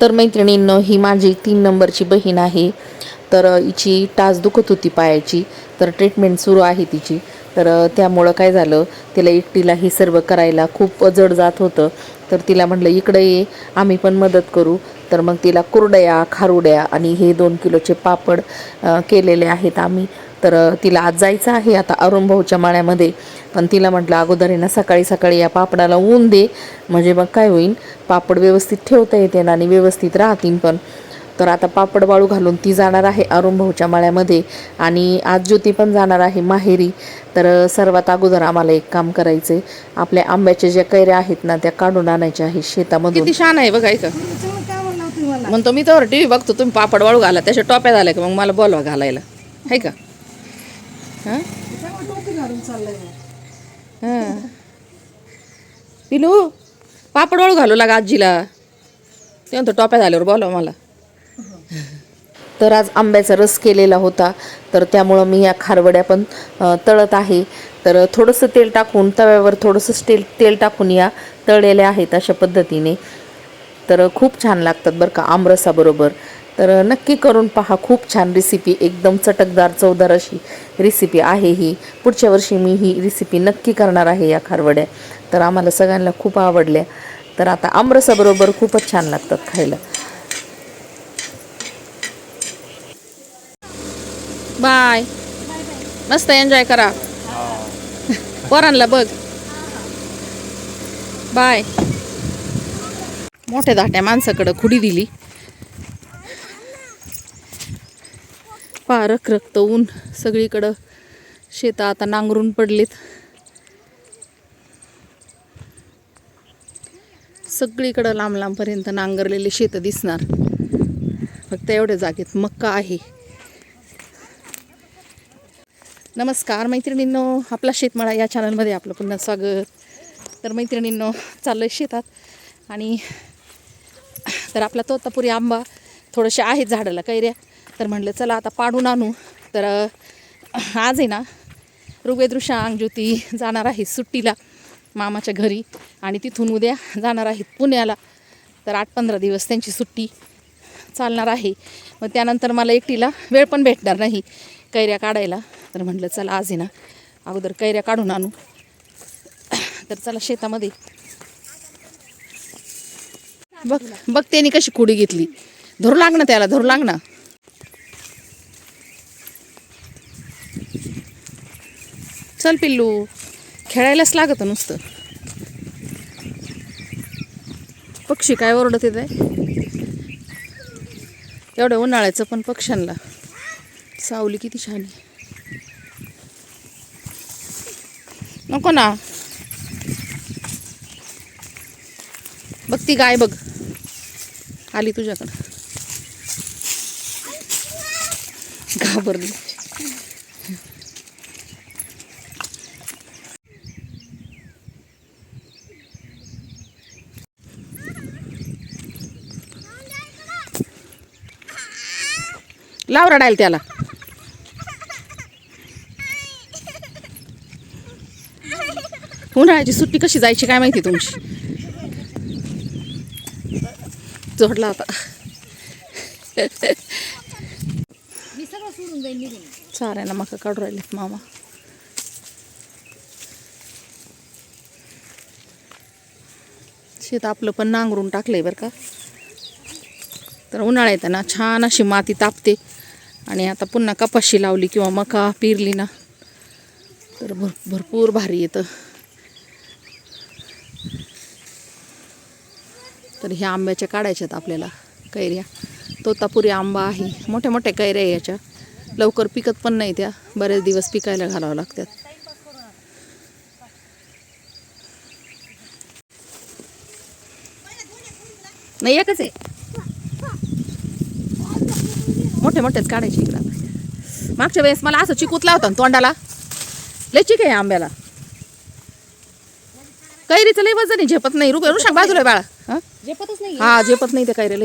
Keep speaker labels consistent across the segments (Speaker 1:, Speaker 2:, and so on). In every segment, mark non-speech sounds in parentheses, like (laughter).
Speaker 1: तर मैत्रिणींनं ही माझी तीन नंबरची बहीण आहे. तर हिची टाच दुखत होती पायाची. तर ट्रीटमेंट सुरू आहे तिची. तर त्यामुळं काय झालं तिला एकटीला हे सर्व करायला खूप जड जात होतं. तर तिला म्हटलं इकडे ये आम्ही पण मदत करू. तर मग तिला कुरडया खारुड्या आणि हे दोन किलोचे पापड केलेले आहेत आम्ही. तर तिला आज जायचं आहे. आता अरुण भाऊच्या माळ्यामध्ये. पण तिला म्हटलं अगोदर आहे ना सकाळी सकाळी या पापडाला ऊन दे. म्हणजे मग काय होईल? पापड व्यवस्थित ठेवता येते आणि व्यवस्थित राहतील पण. तर आता पापड वाळू घालून ती जाणार आहे अरुण भाऊच्या माळ्यामध्ये. आणि आज ज्योती पण जाणार आहे माहेरी. तर सर्वात अगोदर आम्हाला एक काम करायचं आहे आपल्या आंब्याच्या ज्या कैऱ्या आहेत ना त्या काढून आणायच्या आहेत शेतामधून. किती छान आहे बघा का म्हणतो मी तर टी व्ही बघतो तुम्ही पापड वाळू घाला. त्याच्या टोप्या झाल्या का? मग मला बोलवा घालायला. आहे का? हां? हां. पिलू पापड वाळू घालू लागा आजीला. ते म्हणतो टोप्या झाल्यावर बोलवा मला. तर आज आंब्याचा रस केलेला होता. तर त्यामुळं मी या खारवड्या पण तळत आहे. तर थोडंसं तेल टाकून तव्यावर थोडंसं तेल तेल टाकून या तळलेल्या आहेत अशा पद्धतीने. तर खूप छान लागतात बरं का आमरसाबरोबर. तर नक्की करून पहा खूप छान रेसिपी एकदम चटकदार चवदार अशी रेसिपी आहे ही. पुढच्या वर्षी मी ही रेसिपी नक्की करणार आहे या खारवड्या. तर आम्हाला सगळ्यांना खूप आवडल्या. तर आता आमरसाबरोबर खूपच छान लागतात खायला. बाय. मस्त एन्जॉय करा. पोरांना बघ. बाय. मोठ्या धाट्या माणसाकडं खुडी दिली. फार रखरखत ऊन सगळीकडं शेतं आता नांगरून पडलीत. सगळीकडं लांब लांबपर्यंत नांगरलेले शेतं दिसणार. फक्त एवढ्या जागेत मक्का आहे. नमस्कार मैत्रिणींनो आपला शेतमाळा या चॅनलमध्ये आपलं पुन्हा स्वागत. तर मैत्रिणींनो चाललं आहे शेतात आणि तर आपला तोतापुरी आंबा थोडेसे आहेत झाडाला कैऱ्या. तर म्हणलं चला आता पाडून आणू. तर आज आहे ना ऋग्वेद अंगज्योती ज्योती जाणार आहे सुट्टीला मामाच्या घरी आणि तिथून उद्या जाणार आहेत पुण्याला. तर आठ पंधरा दिवस त्यांची सुट्टी चालणार आहे. मग त्यानंतर मला एकटीला वेळ पण भेटणार नाही कैऱ्या काढायला. तर म्हटलं चला आज आहे ना अगोदर कैऱ्या काढून आणू. तर चला शेतामध्ये. बघ बघ त्यांनी कशी कुडी घेतली. धरू लाग ना त्याला धरू लाग ना. चल पिल्लू खेळायलाच लागत नुसतं. पक्षी काय ओरडत येत आहे एवढं उन्हाळ्याचं पण पक्ष्यांना सावली किती छान आहे. नको ना. बघ ती गाय बघ. आली तुझ्याकडं. घाबरली. लाव रडायला त्याला. उन्हाळ्याची सुट्टी कशी जायची काय माहिती तुमची? जोडला होता. चारायला मका काढू राहिलेत मामा. शेत आपलं पण नांगरून टाकलंय बरं का. तर उन्हाळ्यात ना छान अशी माती तापते. आणि आता पुन्हा कपाशी लावली किंवा मका पेरली ना तर भर भरपूर भारी येतं. तर ह्या आंब्याच्या काढायच्यात आपल्याला कैऱ्या. तोतापुरी आंबा आहे मोठ्या मोठ्या कैऱ्या आहे याच्या. लवकर पिकत पण नाही त्या बरेच दिवस पिकायला घालावं लागतात. नाही एकच आहे. मोठे मोठेच काढायचे इकडं. मागच्या वेळेस मला असं चिकूतला होता ना तोंडाला. लय चिक आहे आंब्याला. कैरीचं लय वजन आहे झेपत नाही. रुपये रुशाक बाजूला बाळा. हा?
Speaker 2: झेपतच नाही
Speaker 1: हा झेपत नाही त्या कैऱ्याला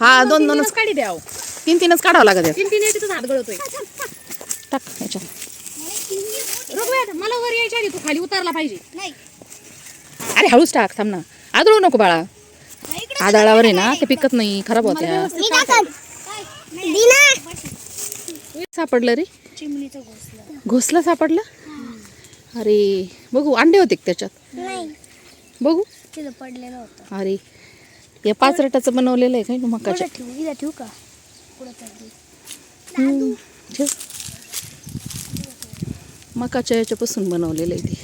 Speaker 1: हा दोन दोनच
Speaker 2: काढी द्याव.
Speaker 1: तीन तीनच काढावं लागत.
Speaker 2: तीन तीन हात गळतोय.
Speaker 1: टाक
Speaker 2: रघुवेद मला वर यायच्या आधी तू खाली उतरला पाहिजे. नाही.
Speaker 1: अरे हळूच टाक थांब ना. आदळू नको बाळा. आदाळावर आहे ना ते पिकत नाही खराब होत्या. सापडलं रे.
Speaker 2: घोसलं.
Speaker 1: घोसला सापडला? अरे बघू अंडे होते का त्याच्यात?
Speaker 2: नाही.
Speaker 1: बघू.
Speaker 2: पडलेलं होतं.
Speaker 1: अरे या पाच रटाचं बनवलेलं आहे काय ना मकाच्या?
Speaker 2: ठेवू का?
Speaker 1: ठेव. मकाच्या याच्यापासून बनवलेलं आहे ते.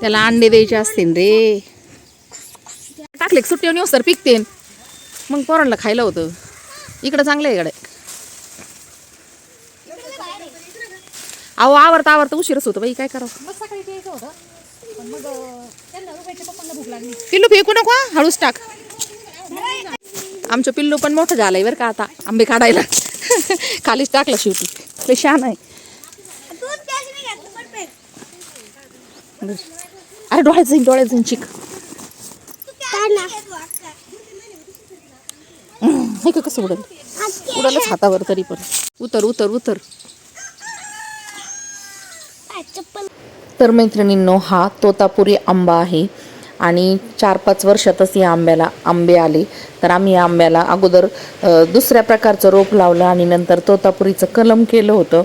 Speaker 1: त्याला अंडे द्यायचे असतील रे. टाकले सुट्टी नेऊ सर पिकते मग पोरांना खायला होतं. इकडं चांगलं आहे इकडे. अहो आवरता आवरता उशीरच होतं बाई काय करावं?
Speaker 2: मग सकाळी यायचं होतं. पण मग अं, त्यांना रुपयाच्या पप्पांना भूक लागली.
Speaker 1: पिल्लू फेकू नको हा, हळूच टाक. आमचं पिल्लू पण मोठं झालंय बरं का आता आंबे काढायला. खालीच टाकलं शेवटी. लय छान आहे. बरं. अरे डोळ्यात जाईन डोळ्यात जाईन चिक. हे का कसं उडल? उडलच हातावर तरी पण. उतर उतर उतर. तर मैत्रिणींनो हा तोतापुरी आंबा आहे आणि चार पाच वर्षातच या आंब्याला आंबे आले. तर आम्ही या आंब्याला अगोदर दुसऱ्या प्रकारचं रोप लावलं आणि नंतर तोतापुरीचं कलम केलं होतं.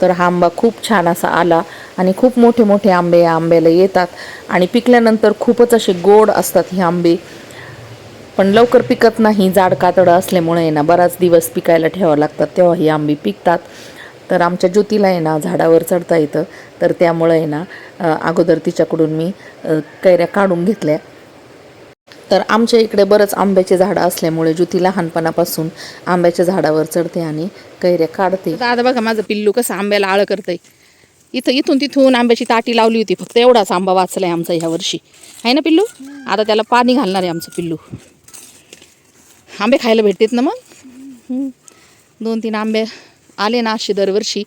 Speaker 1: तर हा आंबा खूप छान असा आला आणि खूप मोठे मोठे आंबे या आंब्याला येतात. आणि पिकल्यानंतर खूपच असे गोड असतात हे आंबे. पण लवकर पिकत नाही जाड कातडं असल्यामुळे आहे ना बराच दिवस पिकायला ठेवावं लागतात तेव्हा ही आंबी पिकतात. तर आमच्या ज्योतीला आहे ना झाडावर चढता येतं. तर त्यामुळे आहे ना अगोदर तिच्याकडून मी कैऱ्या काढून घेतल्या. तर आमच्या इकडे बरंच आंब्याचे झाडं असल्यामुळे ज्योती लहानपणापासून आंब्याच्या झाडावर चढते आणि कैऱ्या काढते. आता बघा माझं पिल्लू कसं आंब्याला आळं करतंय. इथं इथून तिथून आंब्याची ताटी लावली होती फक्त एवढाच आंबा वाचलाय आमचा ह्या वर्षी. आहे ना पिल्लू? आता त्याला पाणी घालणार आहे आमचं पिल्लू. आंबे खायला भेटतात ना मग? दोन तीन आंबे आले ना असे दरवर्षी.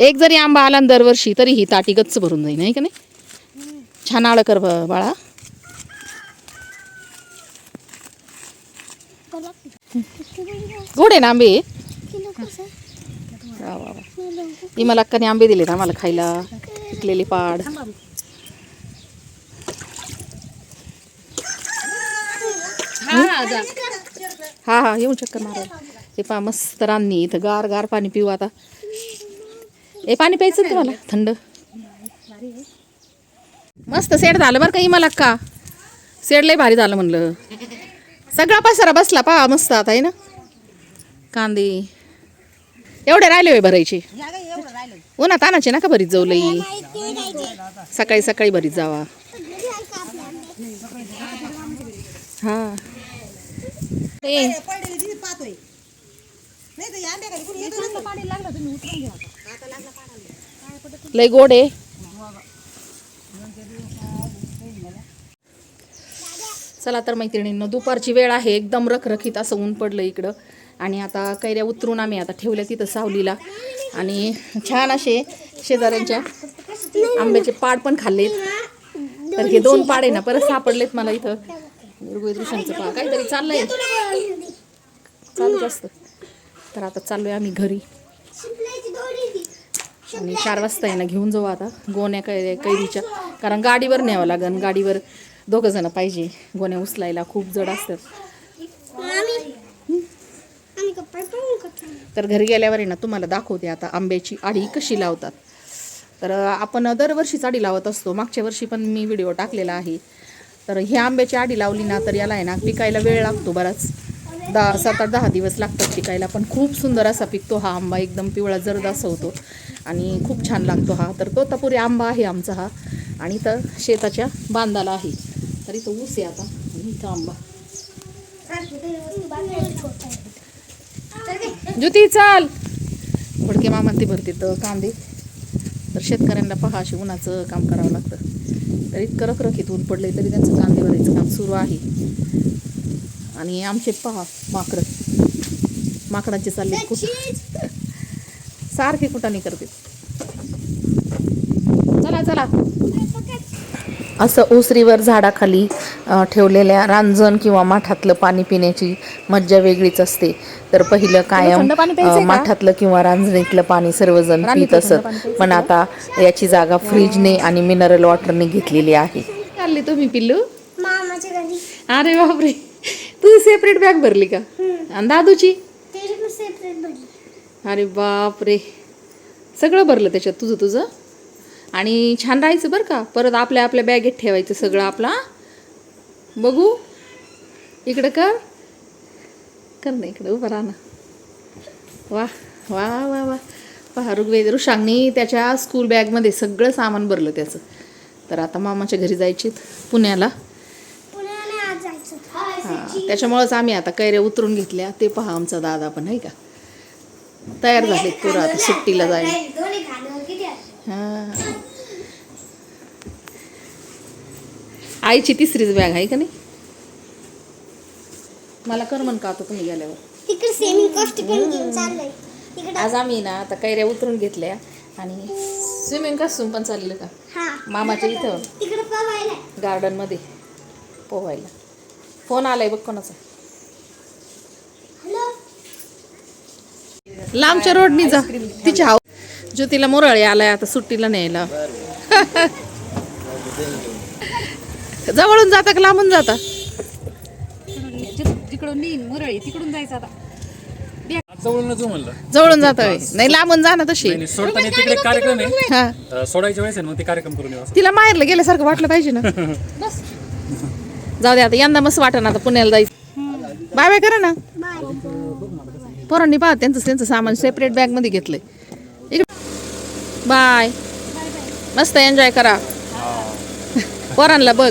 Speaker 1: एक जरी आंबा आला ना दरवर्षी तरी ही ताटी गच्च भरून जाईल नाही का नाही? छान आळं कर बाळा. गोड आहे ना आंबे? ती मला अक्काने आंबे दिलेत आम्हाला खायला. पिकलेली पाड. हा हा येऊन चक्कर मारायला हे पा मस्त रान्नी इथं. गार गार पाणी पिऊ आता. हे पाणी प्यायचं तुम्हाला? थंड. मस्त सेट झालं बरं का मला का? सेड लय भारी झालं म्हणलं. सगळा पसारा बसला पा मस्त आता आहे ना? कांदे. एवढे राहिले होय भरायचे? उन्हात आणायचे ना का भरीत जाऊ लई? सकाळी सकाळी भरीत जावा. ए,
Speaker 2: पाणी लागलं तुम्ही उतरून घ्या
Speaker 1: लय गोड आहे. चला तर मैत्रिणींनो दुपारची वेळ आहे. एकदम रखरखीत असं ऊन पडलं इकडं. आणि आता कैऱ्या उतरून आम्ही आता ठेवल्या तिथं सावलीला. आणि छान असे शेजाऱ्यांच्या आंब्याचे पाड पण खाल्लेत. तर हे दोन पाड आहे ना परत सापडलेत मला इथं. दृश्यांचं पहा. काहीतरी चाललंय. चालूच असतं तर आता चाललोय आम्ही घरी. आणि चार वाजता आहे ना घेऊन जाऊ आता गोण्या कै कैरीच्या. कारण गाडीवर न्यावं लागेल गाडीवर दोघं जण पाहिजे. गोण्या उचलायला खूप जड असतात. तर घरी गेल्यावर आहे ना तुम्हाला दाखवते आता आंब्याची आडी कशी लावतात. तर आपण दरवर्षीच आडी लावत असतो. मागच्या वर्षी पण मी व्हिडिओ टाकलेला आहे. तर ही आंब्याची आडी लावली ना तर याला आहे ना पिकायला वेळ लागतो बराच. दहा सात आठ दहा दिवस लागतात पिकायला पण खूप सुंदर असा पिकतो हा आंबा एकदम पिवळा जर्द असा होतो आणि खूप छान लागतो हा. तर तोतापुरी आंबा आहे आमचा हा. आणि तर शेताच्या बांधाला आहे. तर इथं ऊस आहे आता. इथं आंबा. ज्युती चाल. फडके मामा ते भरते तर कांदे. तर शेतकऱ्यांना पहा असे उन्हाचं काम करावं लागतं. तर इतकं रखरखीत ऊन पडलंय तरी त्यांचं कांदे भरायचं काम सुरू आहे. आणि आमचे पहा माकडं. माकडांचे चालले खूप सारखे कुटाने करते चला चला. असं ओसरीवर झाडाखाली ठेवलेल्या रांजण किंवा माठातलं पाणी पिण्याची मज्जा वेगळीच असते. तर पहिलं कायम? माठातलं किंवा रांजणीतलं पाणी सर्वजण पित असत.
Speaker 2: पाणी
Speaker 1: आता याची जागा फ्रीजने आणि मिनरल वॉटरने घेतलेली आहे. चालली तुम्ही पिल्लू? अरे बापरे. तू सेपरेट बॅग भरली का? आणि दादूची? अरे बाप रे सगळं भरलं त्याच्यात तुझं तुझं? आणि छान राहायचं बरं का. परत आपल्या आपल्या बॅगेत ठेवायचं सगळं आपला. बघू. इकडं कर. कर ना इकडं उभं राहा ना. वा वा वा वा. पहा ऋग्वेद ऋषांनी त्याच्या स्कूल बॅगमध्ये सगळं सामान भरलं त्याचं. तर आता मामाच्या घरी जायचे पुण्याला हां त्याच्यामुळंच आम्ही आता कैऱ्या उतरून घेतल्या. ते पहा आमचा दादा पण आहे का? तयार झालेत पुरं आता सुट्टीला जायला. हां. आईची तिसरीच बॅग आहे का नाही? मला कर म्हण का आता तुम्ही गेल्यावर?
Speaker 2: तिकडे सेमी कॉस्ट पण घेऊन चाललंय. तिकडे
Speaker 1: आज आम्ही ना आता कैऱ्या उतरून घेतल्या आणि स्विमिंग कॉस्ट्युम पण चाललेलं का?
Speaker 2: हा.
Speaker 1: मामाच्या इथं.
Speaker 2: तिकडे पवायला
Speaker 1: गार्डनमध्ये पोहायला. फोन आलाय बघ कोणाचा.
Speaker 2: हॅलो
Speaker 1: लांबच्या रोडनी जा. तिच्या हाव ज्योतीला मोरळे आलाय आता सुट्टीला न्यायला. (laughs) जवळून जाता का लांबून जाता
Speaker 3: तिकडून नेईन मुरळी तिकडून जायचं आता.
Speaker 4: जवळून जाऊ म्हणलं.
Speaker 1: जवळून जाता. नाही लांबून जा ना तशी.
Speaker 4: नाही, सोडताना तिकडे कार्यक्रम आहे.
Speaker 1: हा.
Speaker 4: अं, सोडायच्या वेळेस आहे ना मग ते कार्यक्रम करून येऊ असं.
Speaker 1: तिला माहेरला गेल्यासारखं वाटलं पाहिजे ना. जाऊ दे आता यंदा मस्त वाटण आता पुण्याला जायचं. बाय बाय करा ना. पोरांनी पहा त्यांचं त्यांचं सामान सेपरेट बॅगमध्ये घेतलंय. इकडे. बाय. मस्त एन्जॉय करा. पोरांना बघ.